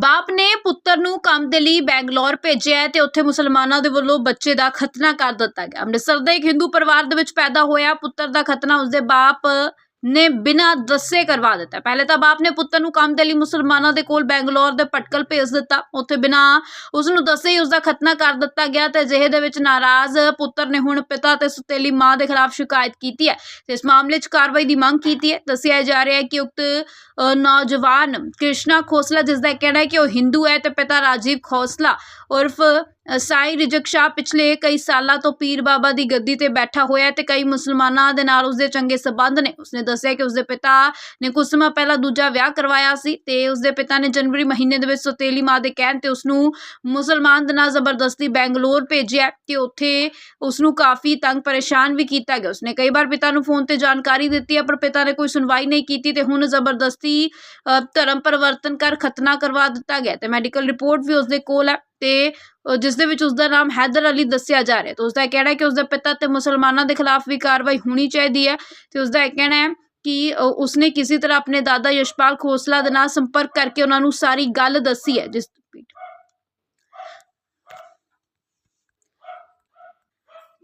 ਬਾਪ ਨੇ ਪੁੱਤਰ ਨੂੰ ਕੰਮ ਦੇ ਲਈ ਬੈਂਗਲੌਰ ਭੇਜਿਆ ਤੇ ਉੱਥੇ ਮੁਸਲਮਾਨਾਂ ਦੇ ਵੱਲੋਂ ਬੱਚੇ ਦਾ ਖਤਨਾ ਕਰ ਦਿੱਤਾ ਗਿਆ। ਅੰਮ੍ਰਿਤਸਰ ਦੇ ਇੱਕ ਹਿੰਦੂ ਪਰਿਵਾਰ ਦੇ ਵਿੱਚ ਪੈਦਾ ਹੋਇਆ ਪੁੱਤਰ ਦਾ ਖਤਨਾ, ਉਸਦੇ ਬਾਪ ਨੇ ਬਿਨਾਂ ਦੱਸੇ ਕਰਵਾ ਦਿੱਤਾ। ਪਹਿਲੇ ਤਾਂ ਬਾਪ ਨੇ ਪੁੱਤਰ ਨੂੰ ਕੰਮ ਦੇ ਲਈ ਮੁਸਲਮਾਨਾਂ ਦੇ ਕੋਲ ਬੈਂਗਲੌਰ ਦੇ ਪਟਕਲ ਭੇਜ ਦਿੱਤਾ। ਉੱਥੇ ਬਿਨਾਂ ਉਸ ਨੂੰ ਦੱਸੇ ਹੀ ਉਸ ਦਾ ਖਤਨਾ ਕਰ ਦਿੱਤਾ ਗਿਆ ਤੇ ਅਜਿਹੇ ਦੇ ਵਿੱਚ ਨਾਰਾਜ਼ ਪੁੱਤਰ ਨੇ ਹੁਣ ਪਿਤਾ ਤੇ ਸੁਤੇਲੀ ਮਾਂ ਦੇ ਖਿਲਾਫ ਸ਼ਿਕਾਇਤ ਕੀਤੀ ਹੈ। ਤੇ ਇਸ ਮਾਮਲੇ 'ਚ ਕਾਰਵਾਈ ਦੀ ਮੰਗ ਕੀਤੀ ਹੈ। ਦੱਸਿਆ ਜਾ ਰਿਹਾ ਹੈ ਕਿ ਉਕਤ ਨੌਜਵਾਨ ਕ੍ਰਿਸ਼ਨਾ ਖੋਸਲਾ ਜਿਸ ਦਾ ਕਹਿਣਾ ਹੈ ਕਿ ਉਹ ਹਿੰਦੂ ਹੈ ਤੇ ਪਿਤਾ ਰਾਜੀਵ ਖੋਸਲਾ ਉਰਫ ਅ, ਸਾਈ ਰਿਜਕ ਸ਼ਾਹ ਪਿਛਲੇ ਕਈ ਸਾਲਾਂ ਤੋਂ ਪੀਰ ਬਾਬਾ ਦੀ ਗੱਦੀ ਤੇ ਬੈਠਾ ਹੋਇਆ ਹੈ ਤੇ ਕਈ ਮੁਸਲਮਾਨਾਂ ਦੇ ਨਾਲ ਉਸਦੇ ਚੰਗੇ ਸਬੰਧ ਨੇ। ਉਸਨੇ ਦੱਸਿਆ ਕਿ ਉਸਦੇ ਪਿਤਾ ਨੇ ਕੁਝ ਸਮਾਂ ਪਹਿਲਾਂ ਦੂਜਾ ਵਿਆਹ ਕਰਵਾਇਆ ਸੀ ਤੇ ਉਸਦੇ ਪਿਤਾ ਨੇ ਜਨਵਰੀ ਮਹੀਨੇ ਦੇ ਵਿੱਚ ਸੋਤੇਲੀ ਮਾਂ ਦੇ ਕਹਿਣ ਤੇ ਉਸਨੂੰ ਮੁਸਲਮਾਨ ਦੇ ਨਾਲ ਜ਼ਬਰਦਸਤੀ ਬੈਂਗਲੌਰ ਭੇਜਿਆ ਤੇ ਉੱਥੇ ਉਸਨੂੰ ਕਾਫੀ ਤੰਗ ਪਰੇਸ਼ਾਨ ਵੀ ਕੀਤਾ ਗਿਆ। ਉਸਨੇ ਕਈ ਵਾਰ ਪਿਤਾ ਨੂੰ ਫੋਨ ਤੇ ਜਾਣਕਾਰੀ ਦਿੱਤੀ ਹੈ ਪਰ ਪਿਤਾ ਨੇ ਕੋਈ ਸੁਣਵਾਈ ਨਹੀਂ ਕੀਤੀ ਤੇ ਹੁਣ ਜ਼ਬਰਦਸਤੀ ਅ, ਧਰਮ ਪਰਿਵਰਤਨ ਕਰ ਖਤਨਾ ਕਰਵਾ ਦਿੱਤਾ ਗਿਆ ਤੇ ਮੈਡੀਕਲ ਰਿਪੋਰਟ ਵੀ ਉਸਦੇ ਕੋਲ ਹੈ ਤੇ ਜਿਸ ਦੇ ਵਿੱਚ ਉਸਦਾ ਨਾਮ ਹੈਦਰ ਅਲੀ ਦੱਸਿਆ ਜਾ ਰਿਹਾ ਤੇ ਉਸਦਾ ਕਹਿਣਾ ਹੈ ਕਿ ਉਸਦੇ ਪਿਤਾ ਤੇ ਮੁਸਲਮਾਨਾਂ ਦੇ ਖਿਲਾਫ ਵੀ ਕਾਰਵਾਈ ਹੋਣੀ ਚਾਹੀਦੀ ਹੈ ਤੇ ਉਸਦਾ ਇਹ ਕਹਿਣਾ ਹੈ ਕਿ ਉਸਨੇ ਕਿਸੇ ਤਰ੍ਹਾਂ ਆਪਣੇ ਦਾਦਾ ਯਸ਼ਪਾਲ ਖੋਸਲਾ ਦੇ ਨਾਲ ਸੰਪਰਕ ਕਰਕੇ ਉਹਨਾਂ ਨੂੰ ਸਾਰੀ ਗੱਲ ਦੱਸੀ ਹੈ ਜਿਸ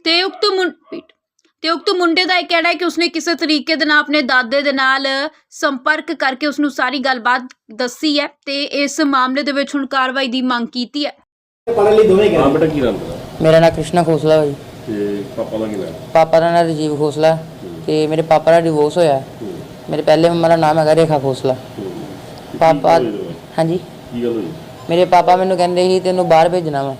ਤੇ ਉਕਤ ਮੁੰ- ਤੇ ਉਕਤ ਮੁੰਡੇ ਦਾ ਇਹ ਕਹਿਣਾ ਹੈ ਕਿ ਉਸਨੇ ਕਿਸੇ ਤਰੀਕੇ ਦੇ ਨਾਲ ਆਪਣੇ ਦਾਦੇ ਦੇ ਨਾਲ ਸੰਪਰਕ ਕਰਕੇ ਉਸ ਨੂੰ ਸਾਰੀ ਗੱਲਬਾਤ ਦੱਸੀ ਹੈ ਤੇ ਇਸ ਮਾਮਲੇ ਦੇ ਵਿੱਚ ਹੁਣ ਕਾਰਵਾਈ ਦੀ ਮੰਗ ਕੀਤੀ ਹੈ। ਪੜ੍ਹਨ ਲਈ ਦੋਵੇਂ ਹਾਂ ਗਏ ਬੇਟਾ ਕੀ ਨਾਮ ਤੇਰਾ? ਮੇਰਾ ਨਾਮ ਕ੍ਰਿਸ਼ਨਾ ਖੋਸਲਾ ਭਾਈ ਤੇ ਪਾਪਾ ਦਾ ਕੀ ਨਾਮ? ਪਾਪਾ ਦਾ ਨਾਮ ਰਜੀਵ ਖੋਸਲਾ। ਤੇ ਮੇਰੇ ਪਾਪਾ ਦਾ ਡਿਵੋਰਸ ਹੋਇਆ। ਮੇਰੇ ਪਹਿਲੇ ਮੰਮਾ ਦਾ ਨਾਮ ਹੈਗਾ ਰੇਖਾ ਖੋਸਲਾ। ਪਾਪਾ ਹਾਂਜੀ। ਕੀ ਗੱਲ ਹੋਈ? ਮੇਰੇ ਪਾਪਾ ਮੈਨੂੰ ਕਹਿੰਦੇ ਸੀ ਤੈਨੂੰ ਬਾਹਰ ਭੇਜਣਾ ਵਾ।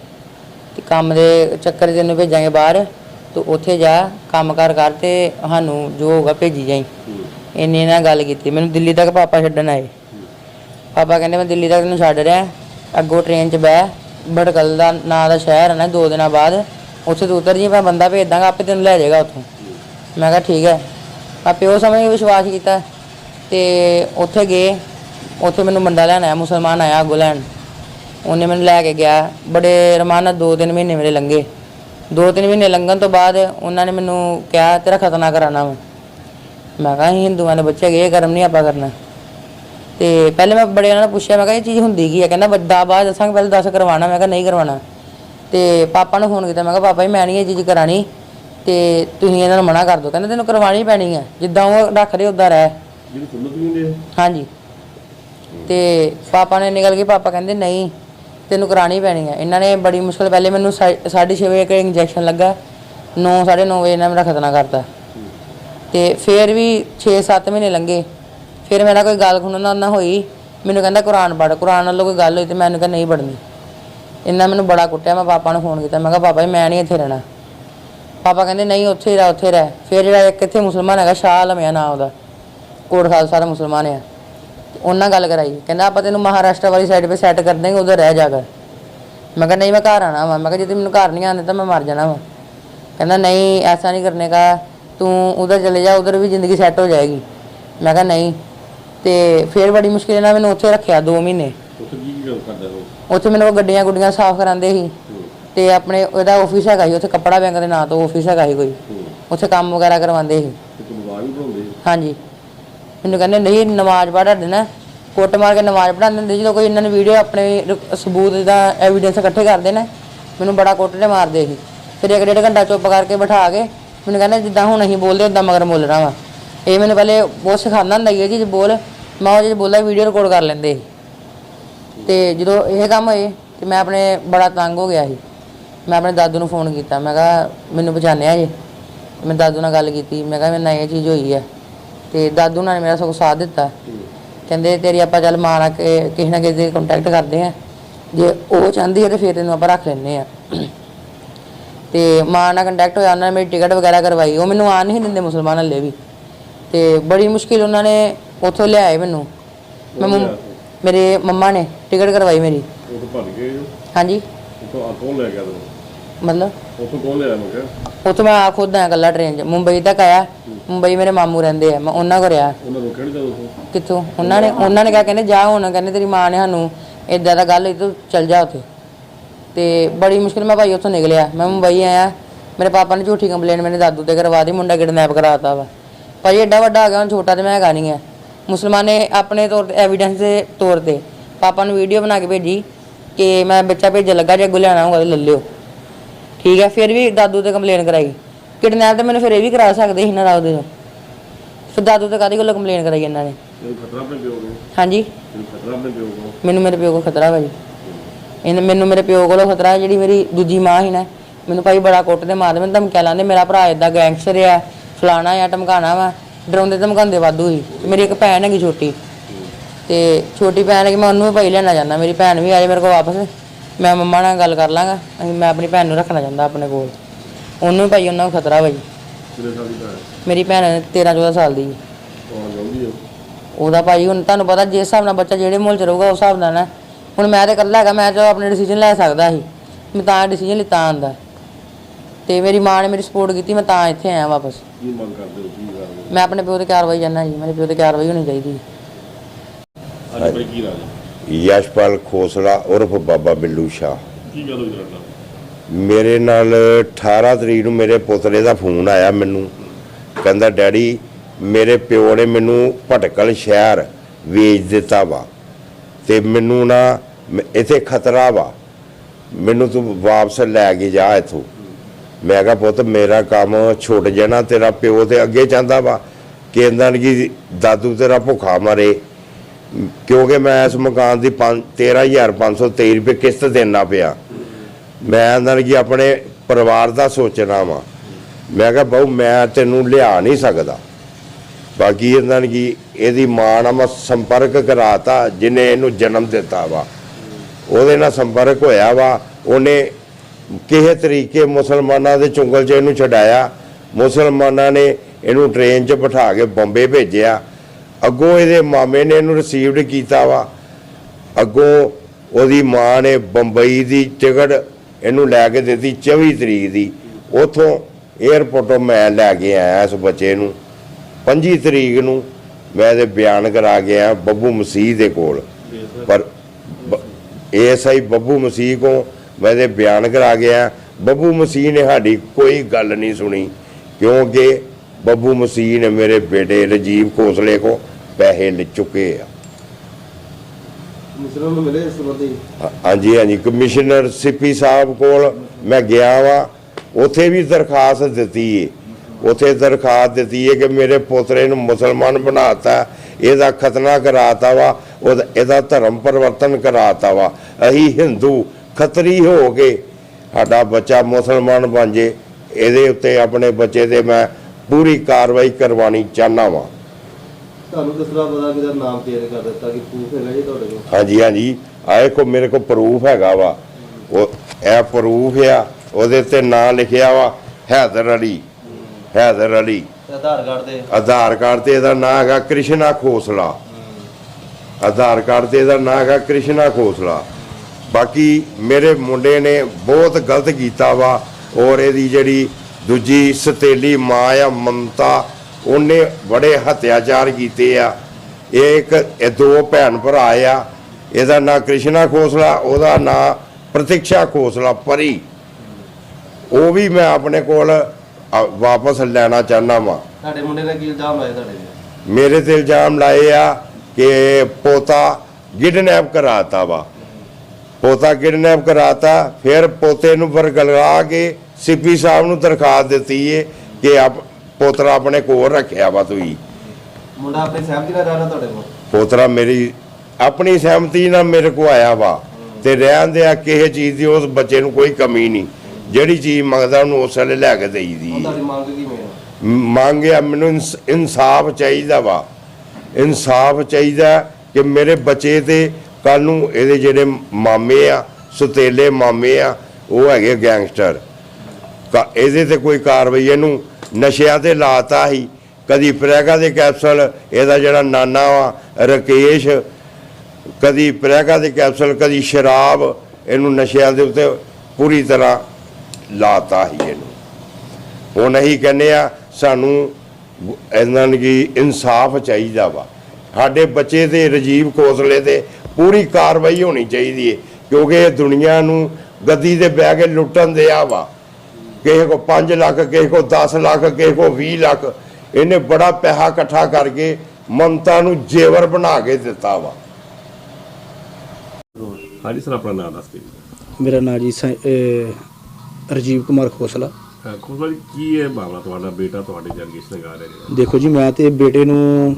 ਤੇ ਕੰਮ ਦੇ ਚੱਕਰ 'ਚ ਤੈਨੂੰ ਭੇਜਾਂਗੇ ਬਾਹਰ। ਤੂੰ ਉੱਥੇ ਜਾ ਕੰਮ ਕਾਰ ਕਰ ਤੇ ਸਾਨੂੰ ਜੋ ਹੋਗਾ ਭੇਜੀ ਜਾਈ। ਇੰਨੇ ਨਾਲ ਗੱਲ ਕੀਤੀ। ਮੈਨੂੰ ਦਿੱਲੀ ਤੱਕ ਪਾਪਾ ਛੱਡਣ ਆਏ। ਪਾਪਾ ਕਹਿੰਦੇ ਮੈਂ ਦਿੱਲੀ ਤੱਕ ਤੈਨੂੰ ਛੱਡ ਰਿਹਾ। ਅੱਗੋਂ ਟ੍ਰੇਨ 'ਚ ਬਹਿ। ਭਟਕਲ ਦਾ ਨਾਂ ਦਾ ਸ਼ਹਿਰ ਹੈ ਨਾ ਦੋ ਦਿਨਾਂ ਬਾਅਦ। ਉੱਥੇ ਤੂੰ ਉਤਰ ਜੀ ਮੈਂ ਬੰਦਾ ਭੇਜ ਦਾਂਗਾ ਆਪੇ ਤੈਨੂੰ ਲੈ ਜਾਏਗਾ ਉੱਥੋਂ। ਮੈਂ ਕਿਹਾ ਠੀਕ ਹੈ। ਪਾਪੇ ਉਹ ਸਮਝ ਕੇ ਵਿਸ਼ਵਾਸ ਕੀਤਾ ਤੇ ਉੱਥੇ ਗਏ। ਉੱਥੇ ਮੈਨੂੰ ਮੁੰਡਾ ਲੈਣ ਆਇਆ ਮੁਸਲਮਾਨ ਆਇਆ ਅੱਗੋਂ ਲੈਣ। ਉਹਨੇ ਮੈਨੂੰ ਲੈ ਕੇ ਗਿਆ। ਬੜੇ ਰਮਾਨ ਨਾਲ ਦੋ ਤਿੰਨ ਮਹੀਨੇ ਮੇਰੇ ਲੰਘੇ। ਦੋ ਤਿੰਨ ਮਹੀਨੇ ਲੰਘਣ ਤੋਂ ਬਾਅਦ ਉਹਨਾਂ ਨੇ ਮੈਨੂੰ ਕਿਹਾ ਤੇਰਾ ਖਤਨਾ ਕਰਾਣਾ ਵਾ। ਮੈਂ ਕਿਹਾ ਅਸੀਂ ਹਿੰਦੂਆਂ ਦੇ ਬੱਚੇ ਗਏ ਕਰਮ ਨਹੀਂ ਆਪਾਂ ਕਰਨਾ। ਤੇ ਪਹਿਲੇ ਮੈਂ ਬੜੇ ਉਹਨਾਂ ਨੂੰ ਪੁੱਛਿਆ ਮੈਂ ਕਿਹਾ ਇਹ ਚੀਜ਼ ਹੁੰਦੀ ਕੀ ਹੈ ਕਹਿੰਦਾ ਵੱਡਾ ਬਾਅਦ ਦੱਸਾਂਗੇ ਪਹਿਲੇ ਦੱਸ ਕਰਵਾਉਣਾ। ਮੈਂ ਕਿਹਾ ਨਹੀਂ ਕਰਵਾਉਣਾ। ਤੇ ਪਾਪਾ ਨੂੰ ਫੋਨ ਕੀਤਾ ਮੈਂ ਕਿਹਾ ਪਾਪਾ ਜੀ ਮੈਂ ਨਹੀਂ ਇਹ ਚੀਜ਼ ਕਰਾਣੀ ਤੇ ਤੁਸੀਂ ਇਹਨਾਂ ਨੂੰ ਮਨਾ ਕਰ ਦਿਓ। ਕਹਿੰਦਾ ਤੈਨੂੰ ਕਰਵਾਉਣੀ ਪੈਣੀ ਹੈ ਜਿੱਦਾਂ ਉਹ ਰੱਖਦੇ ਉਦਾਂ ਰਹਿ। ਜਿਹੜੀ ਸੁਣਤ ਵੀ ਹੁੰਦੀ ਹੈ ਹਾਂਜੀ। ਤੇ ਪਾਪਾ ਨੇ ਨਿਕਲ ਕੇ ਪਾਪਾ ਕਹਿੰਦੇ ਨਹੀਂ ਤੈਨੂੰ ਕਰਾਣੀ ਪੈਣੀ ਹੈ ਇਹਨਾਂ ਨੇ ਬੜੀ ਮੁਸ਼ਕਲ, ਪਹਿਲੇ ਮੈਨੂੰ 6:30 ਵਜੇ ਇੱਕ ਇੰਜੈਕਸ਼ਨ ਲੱਗਾ 9 9:30 ਵਜੇ ਇਹਨਾਂ ਮੇਰਾ ਖਤਨਾ ਕਰਤਾ। ਤੇ ਫਿਰ ਵੀ 6-7 ਮਹੀਨੇ ਲੰਘੇ। ਫਿਰ ਮੇਰਾ ਕੋਈ ਗੱਲ ਖੁਣਨਾ ਨਾ ਹੋਈ। ਮੈਨੂੰ ਕਹਿੰਦਾ ਕੁਰਾਨ ਪੜ੍ਹ, ਕੁਰਾਨ ਨਾਲੋਂ ਕੋਈ ਗੱਲ ਹੋਈ ਤੇ ਮੈਨੂੰ ਕਹਿੰਦਾ ਨਹੀਂ ਪੜ੍ਹਨੀ। ਇਹਨਾਂ ਮੈਨੂੰ ਬੜਾ ਕੁੱਟਿਆ, ਮੈਂ ਪਾਪਾ ਨੂੰ ਫੋਨ ਕੀਤਾ। ਮੈਂ ਕਿਹਾ, ਪਾਪਾ ਜੀ, ਮੈਂ ਨਹੀਂ ਇੱਥੇ ਰਹਿਣਾ। ਪਾਪਾ ਕਹਿੰਦੇ, ਨਹੀਂ, ਉੱਥੇ ਰਹਿ ਉੱਥੇ ਰਹਿ। ਫਿਰ ਜਿਹੜਾ ਇੱਕ ਇੱਥੇ ਮੁਸਲਮਾਨ ਹੈਗਾ, ਸ਼ਾਹ ਆਲਮ ਆ ਉਹਦਾ। ਕੋਟ ਖਾਲਸਾ ਦਾ ਮੁਸਲਮਾਨ ਆ। ਉਹਨਾਂ ਗੱਲ ਕਰਾਈ। ਕਹਿੰਦਾ ਆਪਾਂ ਤੈਨੂੰ ਮਹਾਰਾਸ਼ਟਰ ਵਾਲੀ ਸਾਈਡ 'ਤੇ ਸੈੱਟ ਕਰ ਦੇਂਗੇ ਉਧਰ ਰਹਿ ਜਾ ਕਰ। ਮੈਂ ਕਿਹਾ ਨਹੀਂ ਮੈਂ ਘਰ ਆਣਾ ਵਾ। ਮੈਂ ਕਿਹਾ ਜੇ ਤੂੰ ਮੈਨੂੰ ਘਰ ਨਹੀਂ ਆਉਂਦੇ ਤਾਂ ਮੈਂ ਮਰ ਜਾਣਾ ਵਾ। ਕਹਿੰਦਾ ਨਹੀਂ ਐਸਾ ਨਹੀਂ ਕਰਨੇ का ਤੂੰ ਉਧਰ ਚਲੇ ਜਾ ਉਧਰ ਵੀ ਜ਼ਿੰਦਗੀ ਸੈੱਟ ਹੋ ਜਾਏਗੀ। ਮੈਂ ਕਿਹਾ ਨਹੀਂ। ਤੇ ਫਿਰ ਬੜੀ ਮੁਸ਼ਕਿਲ ਨਾਲ ਮੈਨੂੰ ਉੱਥੇ ਰੱਖਿਆ 2 ਮਹੀਨੇ। ਉੱਥੇ ਕੀ ਕੀ ਗੱਲ ਕਰਦਾ ਉਹ ਉੱਥੇ ਮੈਨੂੰ ਉਹ ਗੱਡੀਆਂ ਗੁੱਡੀਆਂ ਸਾਫ਼ ਕਰਾਉਂਦੇ ਸੀ। ਤੇ ਆਪਣੇ ਉਹਦਾ ਆਫਿਸ ਹੈਗਾ ਸੀ ਉੱਥੇ ਕੱਪੜਾ ਬੈਂਕ ਦੇ ਨਾਂ ਤੋਂ ਆਫਿਸ ਹੈਗਾ ਸੀ ਕੋਈ। ਉੱਥੇ ਕੰਮ ਵਗੈਰਾ ਕਰਵਾਉਂਦੇ ਸੀ? ਹਾਂਜੀ। ਮੈਨੂੰ ਕਹਿੰਦੇ ਨਹੀਂ ਨਮਾਜ਼ ਪੜ੍ਹਾ ਦੇਣਾ ਕੁੱਟ ਮਾਰ ਕੇ ਨਮਾਜ਼ ਪੜ੍ਹਾਉਂਦੇ ਹੁੰਦੇ ਜਦੋਂ ਕੋਈ ਇਹਨਾਂ ਨੇ ਵੀਡੀਓ ਆਪਣੇ ਰ- ਸਬੂਤ ਦਾ ਐਵੀਡੈਂਸ ਇਕੱਠੇ ਕਰਦੇ ਨੇ, ਮੈਨੂੰ ਬੜਾ ਕੁੱਟਦੇ ਮਾਰਦੇ ਸੀ। ਫਿਰ ਇੱਕ ਡੇਢ ਘੰਟਾ ਚੁੱਪ ਕਰਕੇ ਬਿਠਾ ਕੇ, ਮੈਨੂੰ ਕਹਿੰਦੇ ਜਿੱਦਾਂ ਹੁਣ ਅਸੀਂ ਬੋਲਦੇ ਉਦਾਂ ਮਗਰ ਬੋਲਣਾ ਵਾ। ਇਹ ਮੈਨੂੰ ਪਹਿਲੇ ਬਹੁਤ ਸਿਖਾਉਂਦਾ ਹੁੰਦਾ ਸੀ ਜੀ ਚੀਜ਼ ਬੋਲ, ਮੈਂ ਉਹ ਚੀਜ਼ ਬੋਲਦਾ ਵੀਡੀਓ ਰਿਕਾਰਡ ਕਰ ਲੈਂਦੇ ਸੀ। ਤੇ ਜਦੋਂ ਇਹ ਕੰਮ ਹੋਏ, ਤੇ ਮੈਂ ਆਪਣੇ ਬੜਾ ਤੰਗ ਹੋ ਗਿਆ ਸੀ। ਮੈਂ ਆਪਣੇ ਦਾਦੂ ਨੂੰ ਫੋਨ ਕੀਤਾ, ਮੈਂ ਕਿਹਾ ਮੈਨੂੰ ਪਛਾਣਿਆ ਜੇ? ਮੈਂ ਦਾਦੂ ਨਾਲ ਗੱਲ ਕੀਤੀ, ਮੈਂ ਕਿਹਾ ਮੇਰੇ ਨਾਲ ਇਹ ਚੀਜ਼ ਹੋਈ ਹੈ ਤੇ ਦਾਦੂ ਨਾਲ ਮੇਰਾ ਸਗੋਂ ਸਾਥ ਦਿੱਤਾ। ਕਹਿੰਦੇ ਤੇਰੀ ਆਪਾਂ ਚੱਲ ਮਾਂ ਨਾਲ ਕਿ- ਕਿਸੇ ਨਾ ਕਿਸੇ ਦੇ ਕੰਟੈਕਟ ਕਰਦੇ ਆ ਜੇ ਉਹ ਚਾਹੁੰਦੀ ਹੈ ਤੇ ਫਿਰ ਤੈਨੂੰ ਆਪਾਂ ਰੱਖ ਲੈਂਦੇ ਆ ਤੇ ਮਾਂ ਨਾਲ ਕੰਟੈਕਟ ਹੋਇਆ ਉਹਨਾਂ ਨੇ ਮੇਰੀ ਟਿਕਟ ਵਗੈਰਾ ਕਰਵਾਈ। ਉਹ ਮੈਨੂੰ ਆਣ ਨਹੀਂ ਦਿੰਦੇ ਮੁਸਲਮਾਨ ਹੱਲੇ ਵੀ। ਤੇ ਬੜੀ ਮੁਸ਼ਕਿਲ ਉਹਨਾਂ ਨੇ ਉੱਥੋਂ ਲਿਆਏ ਮੈਨੂੰ। ਮੈਂ ਮੇਰੇ ਮੰਮਾ ਨੇ ਟਿਕਟ ਕਰਵਾਈ ਮੇਰੀ। ਉਹ ਤੋਂ ਭੱਜ ਗਏ ਹਾਂਜੀ। ਉਹ ਤੋਂ ਲੈ ਗਿਆ ਤੈਨੂੰ ਮਤਲਬ? ਤੋਂ ਕੌਣ ਲਿਆ ਮੈਂ ਕਿਹਾ? ਉੱਥੋਂ ਮੈਂ ਆ ਖੁਦ ਆਇਆ ਇਕੱਲਾ ਟ੍ਰੇਨ 'ਚ ਮੁੰਬਈ ਤੱਕ ਆਇਆ। ਮੁੰਬਈ ਮੇਰੇ ਮਾਮੂ ਰਹਿੰਦੇ ਆ ਮੈਂ ਉਹਨਾਂ ਕੋਲ ਰਿਹਾ। ਉਹਨਾਂ ਰੋਕਿਆ ਨਹੀਂ ਜਦੋਂ ਕਿੱਥੋਂ? ਉਹਨਾਂ ਨੇ ਉਹਨਾਂ ਨੇ ਕਿਹਾ ਕਹਿੰਦੇ ਜਾ ਹੁਣ ਕਹਿੰਦੇ ਤੇਰੀ ਮਾਂ ਨੇ ਸਾਨੂੰ ਇਦਾਂ ਦਾ ਗੱਲ ਹੋਈ ਤੂੰ ਚੱਲ ਜਾ ਉੱਥੇ। ਤੇ ਬੜੀ ਮੁਸ਼ਕਿਲ ਮੈਂ ਭਾਈ ਉੱਥੋਂ ਨਿਕਲਿਆ। ਮੈਂ ਮੁੰਬਈ ਆਇਆ ਮੇਰੇ ਪਾਪਾ ਨੇ ਝੂਠੀ ਕੰਪਲੇਂਟ ਮੇਰੇ ਦਾਦੂ ਤੇ ਕਰਵਾ ਦੀ ਮੁੰਡਾ ਕਿਡਨੈਪ ਕਰਾਤਾ ਵਾ। ਭਾਈ ਐਡਾ ਵੱਡਾ ਆ ਗਿਆ ਹੁਣ ਛੋਟਾ ਤੇ ਮੈਂ ਹੈਗਾ ਨਹੀਂ ਹੈ ਮੁਸਲਮਾਨ ਨੇ ਆਪਣੇ ਤੌਰ ਤੇ ਐਵੀਡੈਂਸ ਦੇ ਤੌਰ ਤੇ ਪਾਪਾ ਨੂੰ ਵੀਡੀਓ ਬਣਾ ਕੇ ਭੇਜੀ ਕਿ ਮੈਂ ਬੱਚਾ ਭੇਜਣ ਲੱਗਾ ਜੇ ਅੱਗੋਂ ਲਿਆਉਣਾ ਹੋਊਗਾ ਤਾਂ ਲੈ ਲਿਓ। ਠੀਕ ਹੈ ਫਿਰ ਵੀ ਦਾਦੂ ਤੇ ਕੰਪਲੇਨ ਕਰਾਈ। ਕਿਡਨੈਪ ਤੇ ਮੈਨੂੰ ਫਿਰ ਇਹ ਵੀ ਕਰਾ ਸਕਦੇ ਸੀ ਨਾ ਦਾਦੂ ਤੋਂ ਫਿਰ ਦਾਦੂ ਤੇ ਕਾਦੀ ਕੋਲ ਕੰਪਲੇਨ ਕਰਾਈ ਇਹਨਾਂ ਨੇ? ਇਹ ਖਤਰਾ ਆਪਣੇ ਪਿਓ ਨੂੰ ਹਾਂਜੀ। ਖਤਰਾ ਆਪਣੇ ਪਿਓ ਨੂੰ ਮੈਨੂੰ ਮੇਰੇ ਪਿਓ ਕੋਲ ਖਤਰਾ ਵਾ ਜੀ। ਇਹਨੇ ਮੈਨੂੰ ਮੇਰੇ ਪਿਓ ਕੋਲੋਂ ਖਤਰਾ ਜਿਹੜੀ ਮੇਰੀ ਦੂਜੀ ਮਾਂ ਸੀ ਨਾ ਮੈਨੂੰ ਭਾਈ ਬੜਾ ਕੁੱਟਦੇ ਮਾਰਦੇ ਮੈਨੂੰ ਧਮਕੀਆਂ ਲਾਉਂਦੇ ਮੇਰਾ ਭਰਾ ਇਦਾਂ ਗੈਂਗਸਟਰ ਆ ਫਲਾਣਾ ਆ ਧਮਕਾਣਾ ਵਾ ਡਰਾਉਂਦੇ ਧਮਕਾਉਂਦੇ ਵਾਧੂ ਸੀ। ਮੇਰੀ ਇੱਕ ਭੈਣ ਹੈਗੀ ਛੋਟੀ ਤੇ ਛੋਟੀ ਭੈਣ ਹੈ ਕਿ ਮੈਂ ਉਹਨੂੰ ਵੀ ਭਾਈ ਲੈਣਾ ਚਾਹੁੰਦਾ ਮੇਰੀ ਭੈਣ ਵੀ ਆ ਜਾਏ ਮੇਰੇ ਕੋਲ ਵਾਪਸ। ਮੈਂ ਮੰਮਾ ਨਾਲ ਗੱਲ ਕਰ ਲਾਂਗਾ ਅਸੀਂ ਮੈਂ ਆਪਣੀ ਭੈਣ ਨੂੰ ਰੱਖਣਾ ਚਾਹੁੰਦਾ ਆਪਣੇ ਕੋਲ। ਉਹਨੂੰ ਭਾਈ ਉਹਨਾਂ ਨੂੰ ਖਤਰਾ ਜੀ। ਕਿੰਨੇ ਸਾਲ ਦੀ ਭੈਣ? ਮੇਰੀ ਭੈਣ 13 14 ਸਾਲ ਦੀ। ਹੈ ਉਹਦਾ? ਭਾਈ ਹੁਣ ਤੁਹਾਨੂੰ ਪਤਾ ਜਿਸ ਹਿਸਾਬ ਨਾਲ ਬੱਚਾ ਜਿਹੜੇ ਮੁੱਲ ਚ ਰਹੂਗਾ ਉਸ ਹਿਸਾਬ ਨਾਲ ਨਾ। ਹੁਣ ਮੈਂ ਤੇ ਇਕੱਲਾ ਹੈਗਾ ਮੈਂ ਤਾਂ ਆਪਣੇ ਡਿਸੀਜਨ ਲੈ ਸਕਦਾ ਸੀ। ਮੈਂ ਤਾਂ ਡਿਸੀਜਨ ਲਿੱਤਾ ਆਂਦਾ। ਤੇ ਮੇਰੀ ਮਾਂ ਨੇ ਮੇਰੀ ਸਪੋਰਟ ਕੀਤੀ ਮੈਂ ਤਾਂ ਇੱਥੇ ਆਇਆ ਵਾਪਸ। ਕੀ ਮੰਗ ਕਰਦੇ ਹੋ? ਕੀ ਕਰਦੇ ਮੈਂ ਆਪਣੇ ਪਿਓ ਤੇ ਕਾਰਵਾਈ ਕਰਨਾ ਜੀ ਮੇਰੇ ਪਿਓ ਤੇ ਕਾਰਵਾਈ ਹੋਣੀ ਚਾਹੀਦੀ। ਅੱਜ ਬਈ ਕੀ ਰਾਜ ਯਸ਼ਪਾਲ ਖੋਸਲਾ ਉਰਫ ਬਾਬਾ ਬਿੱਲੂ ਸ਼ਾਹ। ਕੀ ਗੱਲ ਹੋਈ ਤੁਹਾਡਾ ਮੇਰੇ ਨਾਲ 18 ਤਰੀਕ ਨੂੰ ਮੇਰੇ ਪੁੱਤਰੇ ਦਾ ਫੋਨ ਆਇਆ ਮੈਨੂੰ। ਕਹਿੰਦਾ ਡੈਡੀ ਮੇਰੇ ਪਿਓ ਨੇ ਮੈਨੂੰ ਭਟਕਲ ਸ਼ਹਿਰ ਵੇਚ ਦਿੱਤਾ ਵਾ ਤੇ ਮੈਨੂੰ ਨਾ ਇੱਥੇ ਖਤਰਾ ਵਾ। ਮੈਨੂੰ ਤੂੰ ਵਾਪਸ ਲੈ ਕੇ ਜਾ ਇੱਥੋਂ। ਮੈਂ ਕਿਹਾ ਪੁੱਤ ਮੇਰਾ ਕੰਮ ਛੁੱਟ ਜਾਣਾ ਤੇਰਾ ਪਿਓ ਤੇ ਅੱਗੇ ਚਾਹੁੰਦਾ ਵਾ। ਕਹਿੰਦਾ ਕਿ ਦਾਦੂ ਤੇਰਾ ਭੁੱਖਾ ਮਰੇ। ਕਿਉਂਕਿ ਮੈਂ ਇਸ ਮਕਾਨ ਦੀ ਪੰਜ- 13523 ਰੁਪਏ ਕਿਸ਼ਤ ਦੇਣਾ ਪਿਆ। ਮੈਂ ਅੰਦਰ ਕਿ ਆਪਣੇ ਪਰਿਵਾਰ ਦਾ ਸੋਚਣਾ ਵਾ। ਮੈਂ ਕਿਹਾ ਬਹੁ ਮੈਂ ਤੈਨੂੰ ਲਿਆ ਨਹੀਂ ਸਕਦਾ। ਬਾਕੀ ਇਹਨਾਂ ਕੀ ਇਹਦੀ ਮਾਂ ਨਾਲ ਮੈਂ ਸੰਪਰਕ ਕਰਾਤਾ, ਜਿਹਨੇ ਇਹਨੂੰ ਜਨਮ ਦਿੱਤਾ ਵਾ। ਉਹਦੇ ਨਾਲ ਸੰਪਰਕ ਹੋਇਆ ਵਾ। ਉਹਨੇ ਕਿਸੇ ਤਰੀਕੇ ਮੁਸਲਮਾਨਾਂ ਦੇ ਚੁੰਗਲ 'ਚ ਇਹਨੂੰ ਛਡਾਇਆ। ਮੁਸਲਮਾਨਾਂ ਨੇ ਇਹਨੂੰ ਟ੍ਰੇਨ 'ਚ ਬਿਠਾ ਕੇ ਬੰਬੇ ਭੇਜਿਆ। ਅੱਗੋਂ ਇਹਦੇ ਮਾਮੇ ਨੇ ਇਹਨੂੰ ਰਿਸੀਵਡ ਕੀਤਾ ਵਾ। ਅੱਗੋਂ ਉਹਦੀ ਮਾਂ ਨੇ ਬੰਬਈ ਦੀ ਟਿਕਟ ਇਹਨੂੰ ਲੈ ਕੇ ਦਿੱਤੀ 24 ਤਰੀਕ ਦੀ। ਉਥੋਂ 에ਅਰਪੋਰਟੋਂ ਮੈਂ ਲੈ ਕੇ ਆਇਆ ਇਸ ਬੱਚੇ ਨੂੰ। 25 ਤਰੀਕ ਨੂੰ ਮੈਂ ਇਹਦੇ ਬਿਆਨ ਕਰਾ ਕੇ ਆਇਆ ਬੱਬੂ ਮਸੀਹ ਦੇ ਕੋਲ। ਪਰ ਐਸਆਈ ਬੱਬੂ ਮਸੀਹ ਕੋ ਮੈਂ ਇਹਦੇ ਬਿਆਨ ਕਰਾ ਗਿਆ ਬੱਬੂ ਮਸੀਹ ਨੇ ਸਾਡੀ ਕੋਈ ਗੱਲ ਨਹੀਂ ਸੁਣੀ। ਕਿਉਂਕਿ ਬੱਬੂ ਮਸੀਹ ਨੇ ਮੇਰੇ ਬੇਟੇ ਰਜੀਵ ਖੋਸਲੇ ਕੋ ਪੈਸੇ ਲੈ ਚੁੱਕੇ ਆ। ਮਿਸਰਾਂ ਨੂੰ ਮਿਲੇ ਇਸ ਸੰਬੰਧੀ? ਹਾਂਜੀ ਹਾਂਜੀ। ਕਮਿਸ਼ਨਰ ਸਿੱਪੀ ਸਾਹਿਬ ਕੋਲ ਮੈਂ ਗਿਆ ਵਾ। ਉਥੇ ਵੀ ਦਰਖਾਸਤ ਦਿੱਤੀ ਏ। ਉਥੇ ਦਰਖਾਸਤ ਦਿੱਤੀ ਏ ਕਿ ਮੇਰੇ ਪੋਤਰੇ ਨੂੰ ਮੁਸਲਮਾਨ ਬਣਾਤਾ। ਇਹਦਾ ਖਤਨਾ ਕਰਾਤਾ ਵਾ। ਇਹਦਾ ਧਰਮ ਪਰਿਵਰਤਨ ਕਰਾਤਾ ਵਾ। ਅਸੀਂ ਹਿੰਦੂ ਖੱਤਰੀ ਹੋ ਕੇ ਸਾਡਾ ਬੱਚਾ ਮੁਸਲਮਾਨ ਬਣ ਜੇ। ਇਹਦੇ ਉੱਤੇ ਆਪਣੇ ਬੱਚੇ ਤੇ ਮੈਂ ਪੂਰੀ ਕਾਰਵਾਈ ਕਰਵਾਣੀ ਚਾਹਨਾ ਵਾਂ। ਤੁਹਾਨੂੰ ਕਿਸ ਤਰ੍ਹਾਂ ਪਤਾ ਕਿ ਇਹਦਾ ਨਾਮ ਚੇਂਜ ਕਰ ਦਿੱਤਾ ਕਿ ਪ੍ਰੂਫ ਹੈਗਾ ਜੀ ਤੁਹਾਡੇ ਕੋਲ? ਹਾਂਜੀ ਹਾਂਜੀ। ਆਏ ਕੋ ਮੇਰੇ ਕੋ ਪ੍ਰੂਫ ਹੈਗਾ ਵਾ। ਉਹ ਇਹ ਪ੍ਰੂਫ ਆ ਉਹਦੇ ਤੇ ਨਾਂ ਲਿਖਿਆ ਵਾ ਹੈਦਰ ਅਲੀ। ਹੈਦਰ ਅਲੀ। ਕਾਰਡ ਆਧਾਰ ਕਾਰਡ ਤੇ ਇਹਦਾ ਨਾਂ ਹੈਗਾ ਕ੍ਰਿਸ਼ਨਾ ਖੋਸਲਾ। ਆਧਾਰ ਕਾਰਡ ਤੇ ਇਹਦਾ ਨਾਂ ਹੈਗਾ ਕ੍ਰਿਸ਼ਨਾ ਖੋਸਲਾ। ਬਾਕੀ ਮੇਰੇ ਮੁੰਡੇ ਨੇ ਬਹੁਤ ਗਲਤ ਕੀਤਾ ਵਾ ਔਰ ਇਹਦੀ ਜਿਹੜੀ ਦੂਜੀ ਸਤੇਲੀ ਮਾਂ ਆ ਮਮਤਾ ਉਹਨੇ ਬੜੇ ਹੱਤਿਆਚਾਰ ਕੀਤੇ ਆ। ਇਹ ਇੱਕ ਇਹ ਦੋ ਭੈਣ ਭਰਾ ਆ। ਇਹਦਾ ਨਾਂ ਕ੍ਰਿਸ਼ਨਾ ਖੋਸਲਾ ਉਹਦਾ ਨਾਂ ਪ੍ਰਤੀਕਸ਼ਾ ਖੋਸਲਾ ਪਰੀ। ਉਹ ਵੀ ਮੈਂ ਆਪਣੇ ਕੋਲ ਵਾਪਸ ਲੈਣਾ ਚਾਹੁੰਦਾ ਵਾਂ। ਤੁਹਾਡੇ ਮੁੰਡੇ ਨੇ ਕੀ ਇਲਜ਼ਾਮ ਲਾਇਆ ਤੁਹਾਡੇ ਤੇ? ਮੇਰੇ ਤੇ ਇਲਜ਼ਾਮ ਲਾਏ ਆ ਕਿ ਪੋਤਾ ਕਿਡਨੈਪ ਕਰਾਤਾ ਵਾ। ਪੋਤਾ ਕਿਡਨੈਪ ਕਰਾਤਾ ਫਿਰ ਪੋਤੇ ਨੂੰ ਵਰਗਲਾ ਕੇ ਸਿੱਪੀ ਸਾਹਿਬ ਨੂੰ ਦਰਖਾਸਤ ਦਿੱਤੀ ਏ ਕਿ ਆਪ ਪੋਤਰਾ ਆਪਣੇ ਕੋਲ ਰੱਖਿਆ ਵਾ ਤੁਸੀਂ। ਮੁੰਡਾ ਆਪਣੀ ਸਹਿਮਤੀ ਨਾਲ ਰਹਿਣਾ ਤੁਹਾਡੇ ਕੋਲ? ਪੋਤਰਾ ਮੇਰੀ ਆਪਣੀ ਸਹਿਮਤੀ ਨਾਲ ਮੇਰੇ ਕੋ ਆਇਆ ਵਾ ਤੇ ਰਹਿਣ ਦੇ ਆ ਕਿਸੇ ਚੀਜ਼ ਦੀ ਉਸ ਬੱਚੇ ਨੂੰ ਕੋਈ ਕਮੀ ਨਹੀਂ। ਜਿਹੜੀ ਚੀਜ਼ ਮੰਗਦਾ ਉਹਨੂੰ ਉਸ ਵੇਲੇ ਲੈ ਕੇ ਦੇਈਦੀ ਤੁਹਾਡੀ ਮੰਗ ਕੀ ਹੈ ਮੰਗਿਆ ਮੈਨੂੰ ਇਨਸ- ਇਨਸਾਫ ਚਾਹੀਦਾ ਵਾ। ਇਨਸਾਫ ਚਾਹੀਦਾ ਕਿ ਮੇਰੇ ਬੱਚੇ ਤੇ ਕੱਲ ਨੂੰ ਇਹਦੇ ਜਿਹੜੇ ਮਾਮੇ ਆ ਸੁਤੇਲੇ ਮਾਮੇ ਆ ਉਹ ਹੈਗੇ ਗੈਂਗਸਟਰ। ਇਹਦੇ ਤੇ ਕੋਈ ਕਾਰਵਾਈ, ਇਹਨੂੰ ਨਸ਼ਿਆਂ ਤੇ ਲਾਤਾ ਹੀ। ਕਦੀ ਪ੍ਰੈਗਾ ਦੇ ਕੈਪਸੂਲ, ਇਹਦਾ ਜਿਹੜਾ ਨਾਨਾ ਵਾ, ਰਕੇਸ਼, ਕਦੀ ਪ੍ਰੈਗਾ ਦੇ ਕੈਪਸੂਲ, ਕਦੀ ਸ਼ਰਾਬ, ਇਹਨੂੰ ਨਸ਼ਿਆਂ ਦੇ ਉੱਤੇ ਪੂਰੀ ਤਰ੍ਹਾਂ ਲਾਤਾ ਹੀ ਇਹਨੂੰ। ਹੁਣ ਅਸੀਂ ਕਹਿੰਦੇ ਆ ਸਾਨੂੰ ਇਹਨਾਂ ਨੂੰ ਕੀ ਇਨਸਾਫ ਚਾਹੀਦਾ ਵਾ। ਸਾਡੇ ਬੱਚੇ ਤੇ ਰਜੀਵ ਖੋਸਲੇ ਤੇ ਪੂਰੀ ਕਾਰਵਾਈ ਹੋਣੀ ਚਾਹੀਦੀ ਹੈ ਕਿਉਂਕਿ ਇਹ ਦੁਨੀਆ ਨੂੰ ਗੱਦੀ ਤੇ ਬਹਿ ਕੇ ਲੁੱਟਣ ਦਿਆ ਵਾ। ਕਿਸੇ ਕੋ 5 ਲੱਖ ਕਿਸੇ ਕੋ 10 ਲੱਖ ਕਿਸੇ ਕੋ 20 ਲੱਖ। ਇਹਨੇ ਬੜਾ ਪੈਸਾ ਇਕੱਠਾ ਕਰਕੇ ਮਮਤਾ ਨੂੰ ਜੇਵਰ ਬਣਾ ਕੇ ਦਿੱਤਾ ਵਾ। ਹਾਂਜੀ ਸਰ ਆਪਣਾ ਨਾਮ ਦੱਸ ਮੇਰਾ ਨਾਂ ਜੀ ਸੰ- ਅਹ ਰਜੀਵ ਕੁਮਾਰ ਖੋਸਲਾ। ਖੁਸ਼ਵਾ ਜੀ ਕੀ ਹੈ ਮਾਮਲਾ ਤੁਹਾਡਾ ਬੇਟਾ ਤੁਹਾਡੇ ਜਰਗੇਸ਼ ਲਗਾ ਰਿਹਾ? ਜੀ ਦੇਖੋ ਜੀ ਮੈਂ ਤੇ ਬੇਟੇ ਨੂੰ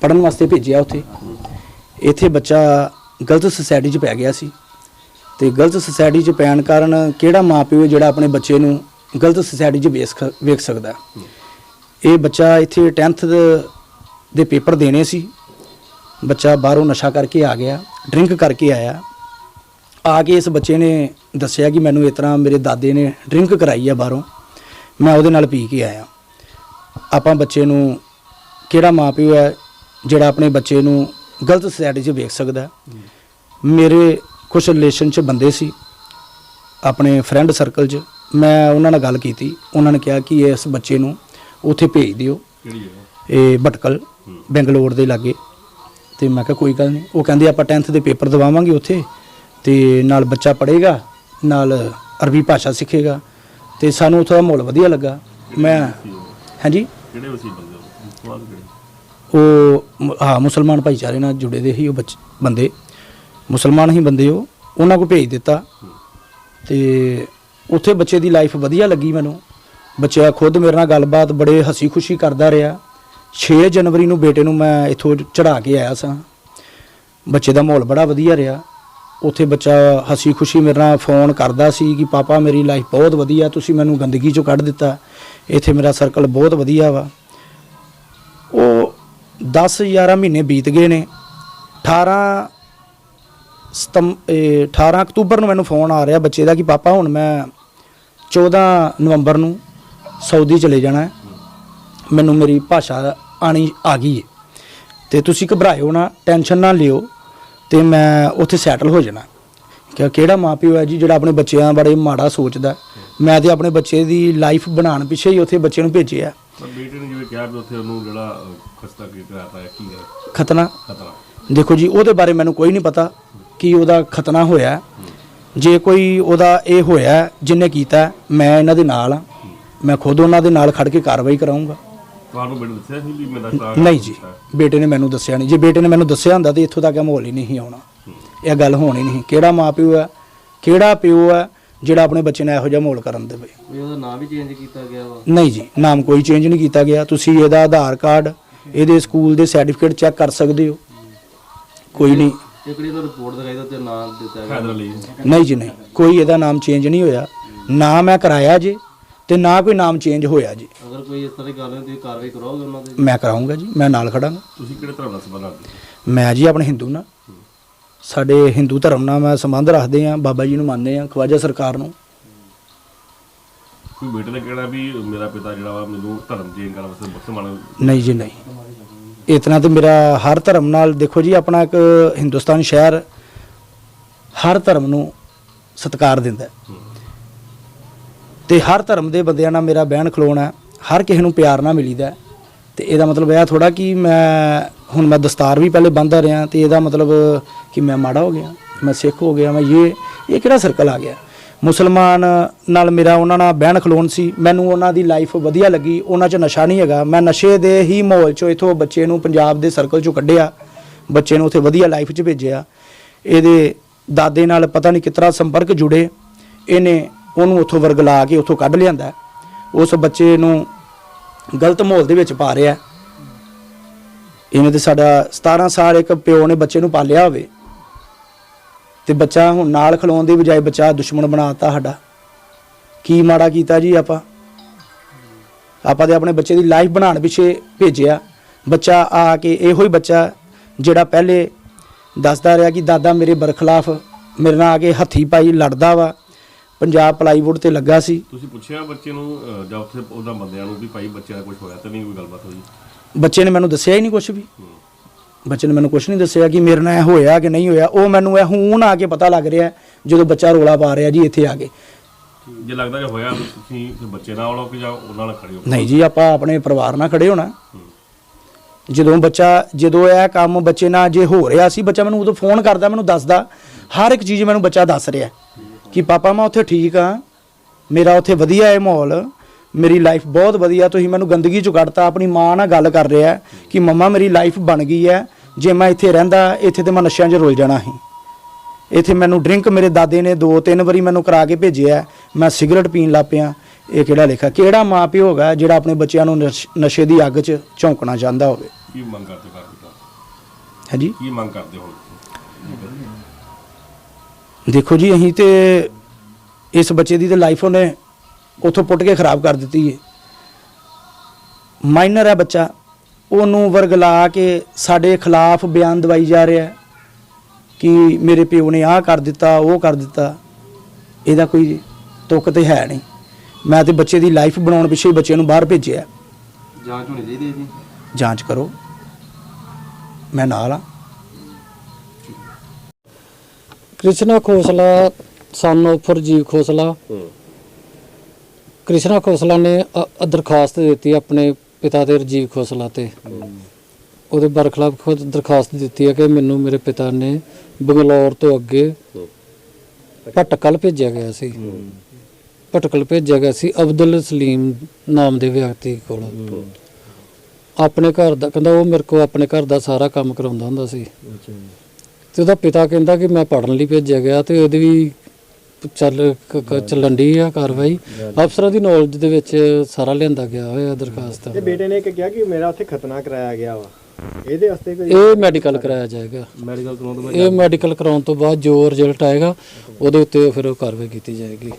ਪੜਨ ਵਾਸਤੇ ਭੇਜਿਆ ਉੱਥੇ। ਇੱਥੇ ਬੱਚਾ ਗਲਤ ਸੁਸਾਇਟੀ 'ਚ ਪੈ ਗਿਆ ਸੀ। ਤੇ ਗਲਤ ਸੁਸਾਇਟੀ 'ਚ ਪੈਣ ਕਾਰਨ ਕਿਹੜਾ ਮਾਪਿਓ ਜਿਹੜਾ ਆਪਣੇ ਬੱਚੇ ਨੂੰ ਗਲਤ ਸੁਸਾਇਟੀ 'ਚ ਵੇਖ ਵੇਖ ਸਕਦਾ ਇਹ ਬੱਚਾ ਇੱਥੇ 10th ਦੇ ਪੇਪਰ ਦੇਣੇ ਸੀ। ਬੱਚਾ ਬਾਹਰੋਂ ਨਸ਼ਾ ਕਰਕੇ ਆ ਗਿਆ, ਡਰਿੰਕ ਕਰਕੇ ਆਇਆ। ਆ ਕੇ ਇਸ ਬੱਚੇ ਨੇ ਦੱਸਿਆ ਕਿ ਮੈਨੂੰ ਇਸ ਤਰ੍ਹਾਂ ਮੇਰੇ ਦਾਦੇ ਨੇ ਡਰਿੰਕ ਕਰਾਈ ਆ ਬਾਹਰੋਂ। ਮੈਂ ਉਹਦੇ ਨਾਲ ਪੀ ਕੇ ਆਇਆ। ਆਪਾਂ ਬੱਚੇ ਨੂੰ ਕਿਹੜਾ ਮਾਪਿਓ ਹੈ ਜਿਹੜਾ ਆਪਣੇ ਬੱਚੇ ਨੂੰ ਗਲਤ ਸੋਸਾਇਟੀ 'ਚ ਵੇਖ ਸਕਦਾ ਮੇਰੇ ਕੁਝ ਰਿਲੇਸ਼ਨ 'ਚ ਬੰਦੇ ਸੀ ਆਪਣੇ ਫਰੈਂਡ ਸਰਕਲ 'ਚ। ਮੈਂ ਉਹਨਾਂ ਨਾਲ ਗੱਲ ਕੀਤੀ। ਉਹਨਾਂ ਨੇ ਕਿਹਾ ਕਿ ਇਸ ਬੱਚੇ ਨੂੰ ਉੱਥੇ ਭੇਜ ਦਿਓ। ਕਿਹੜੀ ਇਹ ਭਟਕਲ ਬੈਂਗਲੌਰ ਦੇ ਲਾਗੇ। ਤੇ ਮੈਂ ਕਿਹਾ ਕੋਈ ਗੱਲ ਨਹੀਂ। ਉਹ ਕਹਿੰਦੇ ਆਪਾਂ 10th ਦੇ ਪੇਪਰ ਦਵਾਵਾਂਗੇ ਉੱਥੇ। ਤੇ ਨਾਲ ਬੱਚਾ ਪੜ੍ਹੇਗਾ ਨਾਲ ਅਰਬੀ ਭਾਸ਼ਾ ਸਿੱਖੇਗਾ। ਤੇ ਸਾਨੂੰ ਉੱਥੋਂ ਦਾ ਮਾਹੌਲ ਵਧੀਆ ਲੱਗਾ। ਮੈਂ ਹਾਂਜੀ? ਕਿਹੜੇ ਵਸੀ ਬੰਦੇ ਉਹ? ਹਾਂ ਮੁਸਲਮਾਨ ਭਾਈਚਾਰੇ ਨਾਲ ਜੁੜੇ ਦੇ ਹੀ ਉਹ ਬੱਚ ਬੰਦੇ। ਮੁਸਲਮਾਨ ਹੀ ਬੰਦੇ ਹੋ, ਉਹਨਾਂ ਕੋ ਭੇਜ ਦਿੱਤਾ। ਤੇ ਉੱਥੇ ਬੱਚੇ ਦੀ ਲਾਈਫ ਵਧੀਆ ਲੱਗੀ ਮੈਨੂੰ। ਬੱਚਾ ਖੁਦ ਮੇਰੇ ਨਾਲ ਗੱਲਬਾਤ ਬੜੇ ਹਸੀ ਖੁਸ਼ੀ ਕਰਦਾ ਰਿਹਾ। 6 ਜਨਵਰੀ ਨੂੰ ਬੇਟੇ ਨੂੰ ਮੈਂ ਇੱਥੋਂ ਚੜਾ ਕੇ ਆਇਆ ਸਾਂ। ਬੱਚੇ ਦਾ ਮਾਹੌਲ ਬੜਾ ਵਧੀਆ ਰਿਹਾ। ਉੱਥੇ ਬੱਚਾ ਹਸੀ ਖੁਸ਼ੀ ਮੇਰੇ ਨਾਲ ਫੋਨ ਕਰਦਾ ਸੀ ਕਿ, ਪਾਪਾ, ਮੇਰੀ ਲਾਈਫ ਬਹੁਤ ਵਧੀਆ, ਤੁਸੀਂ ਮੈਨੂੰ ਗੰਦਗੀ ਚੋਂ ਕੱਢ ਦਿੱਤਾ। ਇੱਥੇ ਮੇਰਾ ਸਰਕਲ ਬਹੁਤ ਵਧੀਆ ਵਾ। ਉਹ 10 11 ਮਹੀਨੇ ਬੀਤ ਗਏ ਨੇ। 18 ਇਹ 18 ਅਕਤੂਬਰ ਨੂੰ ਮੈਨੂੰ ਫੋਨ ਆ ਰਿਹਾ ਬੱਚੇ ਦਾ ਕਿ ਪਾਪਾ ਹੁਣ ਮੈਂ 14 ਨਵੰਬਰ ਨੂੰ ਸਾਊਦੀ ਚਲੇ ਜਾਣਾ ਹੈ। ਮੈਨੂੰ ਮੇਰੀ ਭਾਸ਼ਾ ਆਣੀ ਆ ਗਈ ਹੈ। ਤੇ ਤੁਸੀਂ ਘਬਰਾਇਓ ਨਾ ਟੈਨਸ਼ਨ ਨਾ ਲਿਓ ਤੇ ਮੈਂ ਉੱਥੇ ਸੈਟਲ ਹੋ ਜਾਣਾ। ਕਿ ਕਿਹੜਾ ਮਾਪਿਓ ਹੈ ਜੀ ਜਿਹੜਾ ਆਪਣੇ ਬੱਚਿਆਂ ਬਾਰੇ ਮਾੜਾ ਸੋਚਦਾ ਮੈਂ ਤੇ ਆਪਣੇ ਬੱਚੇ ਦੀ ਲਾਈਫ ਬਣਾਉਣ ਪਿੱਛੇ ਹੀ ਉੱਥੇ ਬੱਚੇ ਨੂੰ ਭੇਜਿਆ ਬੇਟੇ ਨੇ ਜਿਵੇਂ ਕਿਹਾ ਵੀ ਉੱਥੇ ਉਹਨੂੰ ਜਿਹੜਾ ਖਸਤਾ ਕੀ ਕਰਾਤਾ ਹੈ ਕੀ ਹੈ? ਖਤਨਾ? ਖਤਰਾ ਦੇਖੋ ਜੀ ਉਹਦੇ ਬਾਰੇ ਮੈਨੂੰ ਕੋਈ ਨਹੀਂ ਪਤਾ। ਕਿ ਉਹਦਾ ਖਤਨਾ ਹੋਇਆ ਜੇ ਕੋਈ ਉਹਦਾ ਇਹ ਹੋਇਆ ਜਿਹਨੇ ਕੀਤਾ ਮੈਂ ਇਹਨਾਂ ਦੇ ਨਾਲ ਹਾਂ। ਮੈਂ ਖੁਦ ਉਹਨਾਂ ਦੇ ਨਾਲ ਖੜ ਕੇ ਕਾਰਵਾਈ ਕਰਾਉਂਗਾ ਤੁਹਾਨੂੰ ਬੇਟੇ ਦੱਸਿਆ ਸੀ ਵੀ ਮੇਰਾ ਸਟਾਰ ਨਹੀਂ ਜੀ ਬੇਟੇ ਨੇ ਮੈਨੂੰ ਦੱਸਿਆ ਨਹੀਂ। ਜੇ ਬੇਟੇ ਨੇ ਮੈਨੂੰ ਦੱਸਿਆ ਹੁੰਦਾ ਤੇ ਇੱਥੋਂ ਤੱਕ ਇਹ ਮਾਹੌਲ ਹੀ ਨਹੀਂ ਆਉਣਾ। ਇਹ ਗੱਲ ਹੋਣੀ ਨਹੀਂ ਕਿਹੜਾ ਮਾਪਿਓ ਹੈ ਕਿਹੜਾ ਪਿਓ ਹੈ ਜਿਹੜਾ ਆਪਣੇ ਬੱਚੇ ਨਾਲ ਇਹੋ ਜਿਹਾ ਮਾਹੌਲ ਕਰਨ ਦੇਵੇ? ਉਹਦਾ ਨਾਮ ਵੀ ਚੇਂਜ ਕੀਤਾ ਗਿਆ ਵਾ। ਨਹੀਂ ਜੀ ਨਾਮ ਕੋਈ ਚੇਂਜ ਨਹੀਂ ਕੀਤਾ ਗਿਆ। ਤੁਸੀਂ ਇਹਦਾ ਆਧਾਰ ਕਾਰਡ ਇਹਦੇ ਸਕੂਲ ਦੇ ਸਰਟੀਫਿਕੇਟ ਚੈੱਕ ਕਰ ਸਕਦੇ ਹੋ। ਕੋਈ ਨਹੀਂ। ਇੱਕ ਜਿਹੜੀ ਤਾਂ ਰਿਪੋਰਟ ਦਿਖਾਈ ਤਾਂ ਤੇ ਨਾਮ ਦਿੱਤਾ ਗਿਆ? ਹੈਦਰ ਅਲੀ ਨਹੀਂ ਜੀ ਨਹੀਂ। ਕੋਈ ਇਹਦਾ ਨਾਮ ਚੇਂਜ ਨਹੀਂ ਹੋਇਆ। ਨਾ ਮੈਂ ਕਰਾਇਆ ਜੀ ਤੇ ਨਾ ਕੋਈ ਨਾਮ ਚੇਂਜ ਹੋਇਆ ਜੀ। ਅਗਰ ਕੋਈ ਇਸ ਤਰ੍ਹਾਂ ਦੀ ਗੱਲ ਹੋਈ ਤੁਸੀਂ ਕਾਰਵਾਈ ਕਰਾਓਗੇ ਉਹਨਾਂ ਤੇ? ਮੈਂ ਕਰਾਉਂਗਾ ਜੀ ਮੈਂ ਨਾਲ ਖੜਾਂਗਾ। ਤੁਸੀਂ ਕਿਹੜੇ ਧਰਮ ਦਾ ਸੰਬੰਧ ਰੱਖਦੇ ਹੋ? ਮੈਂ ਜੀ ਆਪਣੇ ਹਿੰਦੂ ਨਾਲ। ਸਾਡੇ ਹਿੰਦੂ ਧਰਮ ਨਾਲ ਮੈਂ ਸੰਬੰਧ ਰੱਖਦੇ ਆ ਬਾਬਾ ਜੀ ਨੂੰ ਮੰਨਦੇ ਆ ਖਵਾਜਾ ਸਰਕਾਰ ਨੂੰ। ਕੋਈ ਬੇਟੇ ਨੇ ਕਿਹੜਾ ਵੀ ਮੇਰਾ ਪਿਤਾ ਜਿਹੜਾ ਵਾ ਮੈਨੂੰ ਧਰਮ ਚੇਂਜ ਕਰਨ ਵਾਸਤੇ ਮੁਸਲਮਾਨ ਨਹੀਂ ਜੀ ਨਹੀਂ। ਇਤਨਾ ਤੇ ਮੇਰਾ ਹਰ ਧਰਮ ਨਾਲ, ਦੇਖੋ ਜੀ, ਆਪਣਾ ਇੱਕ ਹਿੰਦੁਸਤਾਨ ਸ਼ਹਿਰ ਹਰ ਧਰਮ ਨੂੰ ਸਤਿਕਾਰ ਦਿੰਦਾ ਹੈ। ਤੇ ਹਰ ਧਰਮ ਦੇ ਬੰਦਿਆਂ ਨਾਲ ਮੇਰਾ ਬਹਿਣ ਖਲੋਣਾ ਹਰ ਕਿਸੇ ਨੂੰ ਪਿਆਰ ਨਾਲ ਮਿਲੀਦਾ ਹੈ। ਤੇ ਇਹਦਾ ਮਤਲਬ ਇਹ ਥੋੜਾ ਕਿ ਮੈਂ, ਹੁਣ ਮੈਂ ਦਸਤਾਰ ਵੀ ਪਹਿਲੇ ਬੰਨ੍ਹਦਾ ਰਿਹਾ, ਤੇ ਇਹਦਾ ਮਤਲਬ ਕਿ ਮੈਂ ਮਾੜਾ ਹੋ ਗਿਆ, ਮੈਂ ਸਿੱਖ ਹੋ ਗਿਆ, ਮੈਂ ਇਹ ਇਹ ਕਿਹੜਾ ਸਰਕਲ ਆ ਗਿਆ ਮੁਸਲਮਾਨ ਨਾਲ ਮੇਰਾ ਉਹਨਾਂ ਨਾਲ ਬਹਿਣ ਖਲੋਣ ਸੀ। ਮੈਨੂੰ ਉਹਨਾਂ ਦੀ ਲਾਈਫ ਵਧੀਆ ਲੱਗੀ। ਉਹਨਾਂ 'ਚ ਨਸ਼ਾ ਨਹੀਂ ਹੈਗਾ। ਮੈਂ ਨਸ਼ੇ ਦੇ ਹੀ ਮਾਹੌਲ 'ਚੋਂ ਇਥੋਂ ਬੱਚੇ ਨੂੰ ਪੰਜਾਬ ਦੇ ਸਰਕਲ 'ਚੋਂ ਕੱਢਿਆ। ਬੱਚੇ ਨੂੰ ਉੱਥੇ ਵਧੀਆ ਲਾਈਫ 'ਚ ਭੇਜਿਆ। ਇਹਦੇ ਦਾਦੇ ਨਾਲ ਪਤਾ ਨਹੀਂ ਕਿਤਰਾ ਸੰਪਰਕ ਜੁੜੇ। ਇਹਨੇ ਉਹਨੂੰ ਉੱਥੋਂ ਵਰਗਲਾ ਕੇ ਉੱਥੋਂ ਕੱਢ ਲਿਆਂਦਾ। ਉਸ ਬੱਚੇ ਨੂੰ ਗਲਤ ਮਾਹੌਲ ਦੇ ਵਿੱਚ ਪਾ ਰਿਹਾ। ਇਹਨੇ ਤੇ ਸਾਡਾ 17 ਸਾਲ ਇੱਕ ਪਿਓ ਨੇ ਬੱਚੇ ਨੂੰ ਪਾਲਿਆ ਹੋਵੇ। ਤੇ ਬੱਚਾ ਹੁਣ ਨਾਲ ਖਲੋਣ ਦੀ ਬਜਾਏ ਬੱਚਾ ਦੁਸ਼ਮਣ ਬਣਾਤਾ ਸਾਡਾ। ਕੀ ਮਾੜਾ ਕੀਤਾ ਜੀ ਆਪਾਂ? ਆਪਾਂ ਤੇ ਆਪਣੇ ਬੱਚੇ ਦੀ ਲਾਈਫ ਬਣਾਉਣ ਪਿੱਛੇ ਭੇਜਿਆ। ਬੱਚਾ ਆ ਕੇ ਇਹੋ ਹੀ ਬੱਚਾ ਜਿਹੜਾ ਪਹਿਲੇ ਦੱਸਦਾ ਰਿਹਾ ਕਿ ਦਾਦਾ ਮੇਰੇ ਬਰਖਲਾਫ ਮੇਰੇ ਨਾਲ ਆ ਕੇ ਹੱਥੀ ਪਾਈ ਲੜਦਾ ਵਾ। ਪੰਜਾਬ ਪਲਾਈਵੁੱਡ ਤੇ ਲੱਗਾ ਸੀ। ਤੁਸੀਂ ਪੁੱਛਿਆ ਬੱਚੇ ਨੂੰ ਅਹ, ਜਾਂ ਉੱਥੇ ਬੰਦਿਆਂ ਨੂੰ ਵੀ ਭਾਈ ਬੱਚੇ ਦਾ ਕੁਝ ਹੋਇਆ ਤਾਂ ਨਹੀਂ ਕੋਈ ਗੱਲਬਾਤ ਹੋਈ? ਬੱਚੇ ਨੇ ਮੈਨੂੰ ਦੱਸਿਆ ਹੀ ਨਹੀਂ ਕੁਝ ਵੀ। ਬੱਚੇ ਨੇ ਮੈਨੂੰ ਕੁਝ ਨਹੀਂ ਦੱਸਿਆ ਕਿ ਮੇਰੇ ਨਾਲ ਇਹ ਹੋਇਆ ਕਿ ਨਹੀਂ ਹੋਇਆ। ਉਹ ਮੈਨੂੰ ਇਹ ਹੁਣ ਆ ਕੇ ਪਤਾ ਲੱਗ ਰਿਹਾ ਜਦੋਂ ਬੱਚਾ ਰੋਲਾ ਪਾ ਰਿਹਾ ਜੀ ਇੱਥੇ ਆ ਕੇ। ਜੇ ਲੱਗਦਾ ਕਿ ਹੋਇਆ ਤੁਸੀਂ ਫਿਰ ਬੱਚੇ ਨਾਲ ਆਉਣਾ ਕਿ ਜਾਂ ਉਹਨਾਂ ਨਾਲ ਖੜੇ ਹੋ? ਨਹੀਂ ਜੀ ਆਪਾਂ ਆਪਣੇ ਪਰਿਵਾਰ ਨਾਲ ਖੜੇ ਹੋਣਾ। ਜਦੋਂ ਬੱਚਾ ਜਦੋਂ ਇਹ ਕੰਮ ਬੱਚੇ ਨਾਲ ਜੇ ਹੋ ਰਿਹਾ ਸੀ ਬੱਚਾ ਮੈਨੂੰ ਉਦੋਂ ਫੋਨ ਕਰਦਾ ਮੈਨੂੰ ਦੱਸਦਾ। ਹਰ ਇੱਕ ਚੀਜ਼ ਮੈਨੂੰ ਬੱਚਾ ਦੱਸ ਰਿਹਾ ਕਿ ਪਾਪਾ ਮੈਂ ਉੱਥੇ ਠੀਕ ਆ ਮੇਰਾ ਉੱਥੇ ਵਧੀਆ ਹੈ ਮਾਹੌਲ। ਮੇਰੀ ਲਾਈਫ ਬਹੁਤ ਵਧੀਆ ਤੁਸੀਂ ਮੈਨੂੰ ਗੰਦਗੀ ਚੋਂ ਕੱਢਤਾ ਆਪਣੀ ਮਾਂ ਨਾਲ ਗੱਲ ਕਰ ਰਿਹਾ ਕਿ ਮੰਮਾ ਮੇਰੀ ਲਾਈਫ ਬਣ ਗਈ ਹੈ ਜੇ ਮੈਂ ਇੱਥੇ ਰਹਿੰਦਾ ਇੱਥੇ ਤੇ ਮੈਂ ਨਸ਼ਿਆਂ 'ਚ ਰੁੱਲ ਜਾਣਾ ਸੀ। ਇੱਥੇ ਮੈਨੂੰ ਡਰਿੰਕ ਮੇਰੇ ਦਾਦੇ ਨੇ ਦੋ ਤਿੰਨ ਵਾਰੀ ਮੈਨੂੰ ਕਰਾ ਕੇ ਭੇਜਿਆ ਮੈਂ ਸਿਗਰਟ ਪੀਣ ਲੱਗ ਪਿਆ। ਇਹ ਕਿਹੜਾ ਲੇਖਾ? ਕਿਹੜਾ ਮਾਂ ਪਿਓ ਹੋਗਾ ਜਿਹੜਾ ਆਪਣੇ ਬੱਚਿਆਂ ਨੂੰ ਨਸ਼- ਦੀ ਅੱਗ 'ਚ ਝੌਂਕਣਾ ਚਾਹੁੰਦਾ ਹੋਵੇ? ਕੀ ਮੰਗ ਕਰਦੇ ਕਰ ਦਿੱਤਾ ਹਾਂਜੀ? ਕੀ ਮੰਗ ਕਰਦੇ ਹੁਣ? ਦੇਖੋ ਜੀ ਅਸੀਂ ਤੇ ਇਸ ਬੱਚੇ ਦੀ ਤੇ ਲਾਈਫ ਉਹਨੇ ਉਥੋਂ ਪੁੱਟ ਕੇ ਖਰਾਬ ਕਰ ਦਿੱਤੀ ਹੈ ਮਾਈਨਰ ਹੈ ਬੱਚਾ। ਉਹਨੂੰ ਵਰਗਲਾ ਕੇ ਸਾਡੇ ਖਿਲਾਫ ਬਿਆਨ ਦਵਾਈ ਜਾ ਰਿਹਾ ਕਿ ਮੇਰੇ ਪਿਓ ਨੇ ਆਹ ਕਰ ਦਿੱਤਾ ਉਹ ਕਰ ਦਿੱਤਾ। ਇਹਦਾ ਕੋਈ ਤੁੱਕ ਤੇ ਹੈ ਨਹੀਂ। ਮੈਂ ਤੇ ਬੱਚੇ ਦੀ ਲਾਈਫ ਬਣਾਉਣ ਪਿੱਛੇ ਹੀ ਬੱਚੇ ਨੂੰ ਬਾਹਰ ਭੇਜਿਆ ਜਾਂਚ ਹੋਣੀ ਚਾਹੀਦੀ ਹੈ ਜੀ? ਜਾਂਚ ਕਰੋ। ਮੈਂ ਨਾਲ ਆ ਕ੍ਰਿਸ਼ਨਾ ਖੋਸਲਾ ਸਨ of ਰਜੀਵ ਖੋਸਲਾ। ਕ੍ਰਿਸ਼ਨਾ ਖੋਸਲਾ ਨੇ ਅ- ਦਰਖਾਸਤ ਦਿੱਤੀ ਆਪਣੇ ਪਿਤਾ ਦੇ ਰਜੀਵ ਖੋਸਲਾ ਤੇ। ਉਹਦੇ ਬਰਖਲਾਫ ਖੁਦ ਦਰਖਾਸਤ ਦਿੱਤੀ ਹੈ ਕਿ ਮੈਨੂੰ ਮੇਰੇ ਪਿਤਾ ਨੇ ਬੰਗਲੌਰ ਤੋਂ ਅੱਗੇ ਭਟਕਲ ਭੇਜਿਆ ਗਿਆ ਸੀ। ਭਟਕਲ ਭੇਜਿਆ ਗਿਆ ਸੀ ਅਬਦੁਲ ਸਲੀਮ ਨਾਮ ਦੇ ਵਿਅਕਤੀ ਕੋਲ। ਆਪਣੇ ਘਰ ਦਾ ਕਹਿੰਦਾ ਉਹ ਮੇਰੇ ਕੋਲ ਆਪਣੇ ਘਰ ਦਾ ਸਾਰਾ ਕੰਮ ਕਰਾਉਂਦਾ ਹੁੰਦਾ ਸੀ। ਤੇ ਉਹਦਾ ਪਿਤਾ ਕਹਿੰਦਾ ਕਿ ਮੈਂ ਪੜਨ ਲਈ ਭੇਜਿਆ ਗਿਆ ਤੇ ਉਹਦੀ ਵੀ ਚੱਲ ਕ- ਕ- ਚੱਲਣ ਦੀ ਆ ਕਾਰਵਾਈ। ਅਫਸਰਾਂ ਦੀ ਨੌਲੇਜ ਦੇ ਵਿੱਚ ਸਾਰਾ ਲਿਆਂਦਾ ਗਿਆ ਹੋਇਆ ਦਰਖਾਸਤ। ਤੇ ਬੇਟੇ ਨੇ ਇੱਕ ਕਿਹਾ ਕਿ ਮੇਰਾ ਉੱਥੇ ਖਤਨਾ ਕਰਾਇਆ ਗਿਆ ਵਾ। ਇਹਦੇ ਵਾਸਤੇ ਕੋਈ ਇਹ ਮੈਡੀਕਲ ਕਰਾਇਆ ਜਾਏਗਾ। ਮੈਡੀਕਲ ਕਰਾਉਣ ਤੋਂ ਇਹ ਮੈਡੀਕਲ ਕਰਾਉਣ ਤੋਂ ਬਾਅਦ ਜੋ ਰਿਜ਼ਲਟ ਆਏਗਾ ਉਹਦੇ ਉੱਤੇ ਫਿਰ ਉਹ ਕਾਰਵਾਈ ਕੀਤੀ ਜਾਏਗੀ।